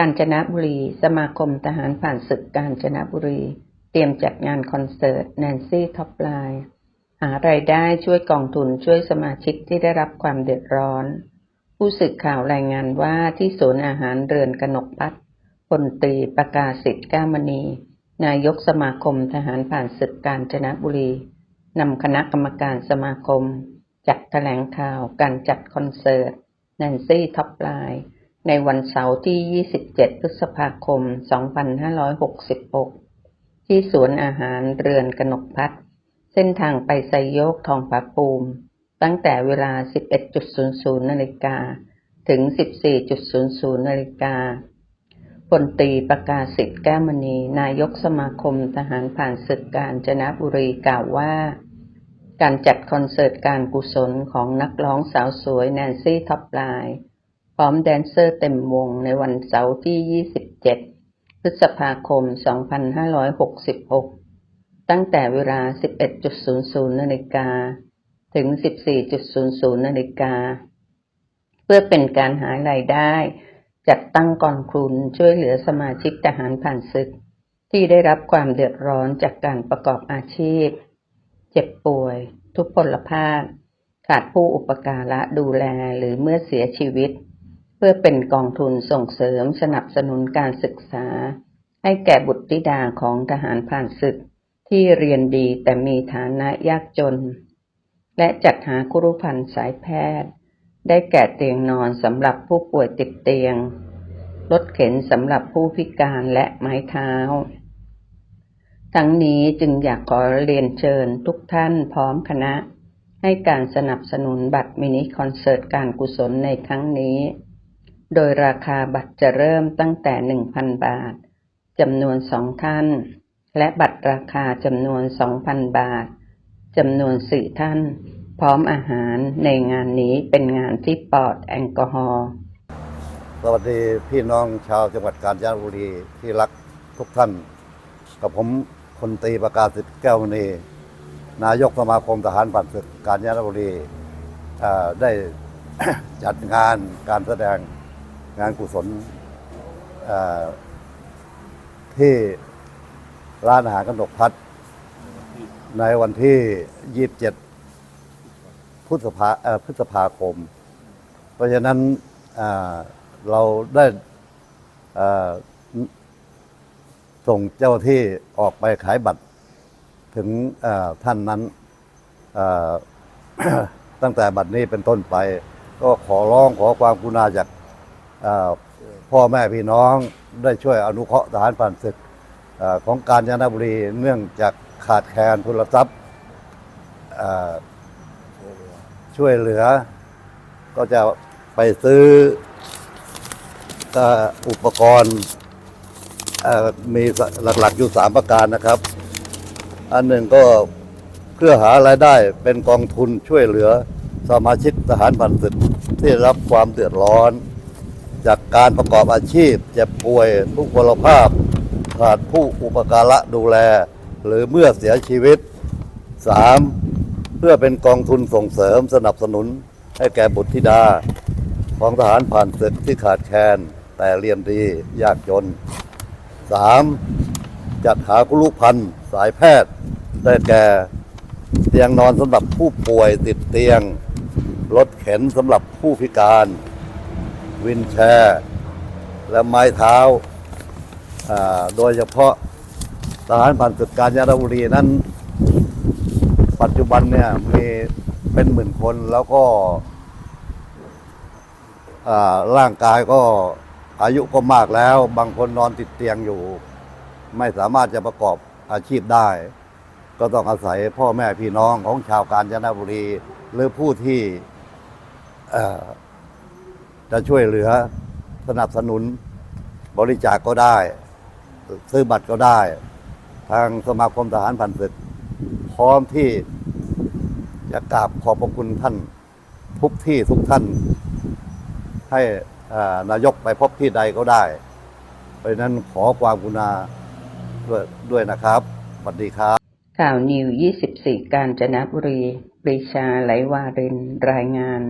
กาญจนบุรี สมาคมทหารผ่านศึกกาญจนบุรี เตรียมจัดงานคอนเสิร์ตแนนซี่ท็อปไลน์หารายได้ช่วยกองทุนช่วยสมาชิกที่ได้รับความเดือดร้อน ผู้สื่อข่าวรายงานว่าที่ศูนย์อาหารเรือนกนกพัฒพลตรีประกาศสิทธิ์ก้ามณี นายกสมาคมทหารผ่านศึกกาญจนบุรีนำคณะกรรมการสมาคม จัดแถลงข่าวการจัดคอนเสิร์ตแนนซี่ท็อปไลน์ ในวันเสาร์ที่ 27 พฤษภาคม 2566 ที่สวนอาหารเรือนกนกพัฒเส้นทางไปไซโยกทองผาภูมิตั้งแต่เวลา 11.00 นาฬิกา ถึง 14.00 นาฬิกาพลตรีประกาศสิทธิ์แก้มณี นายกสมาคมทหารผ่านศึกกาญจนบุรีกล่าวว่า การจัดคอนเสิร์ตการกุศลของนักร้องสาวสวยแนนซี่ท็อปไลน์ พร้อมแดนเซอร์เต็มวงในวันเสาร์ที่ 27 พฤษภาคม 2566 ตั้งแต่เวลา 11.00 นาฬิกา ถึง 14.00 นาฬิกา เพื่อเป็นการหารายได้ จัดตั้งกองทุนช่วยเหลือสมาชิกทหารผ่านศึก ที่ได้รับความเดือดร้อนจากการประกอบอาชีพ เจ็บป่วย ทุพพลภาพ ขาดผู้อุปการะดูแลหรือเมื่อเสียชีวิต เพื่อเป็นกองทุนส่งเสริมสนับสนุนการศึกษา ให้แก่บุตรธิดาของทหารผ่านศึกที่เรียนดีแต่มีฐานะยากจน และจัดหาครุพันธ์สายแพทย์ ได้แก่เตียงนอนสำหรับผู้ป่วยติดเตียง รถเข็นสำหรับผู้พิการและไม้เท้า ทั้งนี้จึงอยากขอเรียนเชิญทุกท่านพร้อมคณะ ให้การสนับสนุนบัตรมินิคอนเสิร์ตการกุศลในครั้งนี้ โดยราคาบัตรจะเริ่มตั้งแต่ 1,000 บาท จำนวนสองท่าน และบัตรราคาจำนวน 2,000 บาท จำนวนสี่ท่าน พร้อมอาหารในงานนี้เป็นงานที่ปลอดแอลกอฮอล์ สวัสดีพี่น้องชาวจังหวัดกาญจนบุรีที่รักทุกท่าน กับผมพลตรีประกาศสิทธิ์แก้วมณีนายกสมาคมทหารผ่านศึกกาญจนบุรีได้จัดงานการแสดง งานกุศลที่ร้านอาหารกนกพัฒน์ในวันที่ 27 พฤษภาพฤษภาคม เพราะฉะนั้นเราได้ส่งเจ้าที่ออกไปขายบัตรถึงท่านนั้นตั้งแต่บัตรนี้เป็นต้นไป ก็ขอร้องขอความกรุณาจาก พ่อแม่พี่น้องได้ช่วยอนุเคราะห์ทหารผ่านศึกอของการจนบุรีเนื่องจากขาดแคลนทุนทรัพย์ช่วยเหลือ ก็จะไปซื้ออุปกรณ์มีหลักๆอยู่สามประการนะครับ อันหนึ่งก็เพื่อหารายได้เป็นกองทุนช่วยเหลือสมาชิกทหารผ่านศึกที่รับความเดือดร้อน จากการประกอบอาชีพ เจ็บป่วยทุกพลภาพ ขาดผู้อุปการะดูแล หรือเมื่อเสียชีวิต 3. เพื่อเป็นกองทุนส่งเสริมสนับสนุนให้แก่บุตรธิดา ของทหารผ่านศึกที่ขาดแคลนแต่เรียนดียากจน 3. จัดหาคุลุพันธ์สายแพทย์ ได้แก่เตียงนอนสำหรับผู้ป่วยติดเตียง รถเข็นสำหรับผู้พิการ วินแชร์ และไม้เท้า โดยเฉพาะทหารผ่านศึกกาญจนบุรีนั้น ปัจจุบันเนี่ยมีเป็นหมื่นคนแล้วก็ร่างกายก็อายุก็มากแล้ว บางคนนอนติดเตียงอยู่ ไม่สามารถจะประกอบอาชีพได้ ก็ต้องอาศัยพ่อแม่พี่น้องของชาวกาญจนบุรี หรือผู้ที่ จะช่วยเหลือสนับสนุนบริจาคกก็ได้ ซื้อบัตรก็ได้ ทางสมาคมทหารผ่านศึก พร้อมที่จะกราบขอบพระคุณท่านทุกที่ทุกท่าน ให้านายกไปพบที่ใดก็ได้ เพราะนั้นขอความกุณาด้วยด้วยนะครับสวัสดีครับ ข่าวนิว 24 กาญจนบุรีปรีชาไหลวารินรายงาน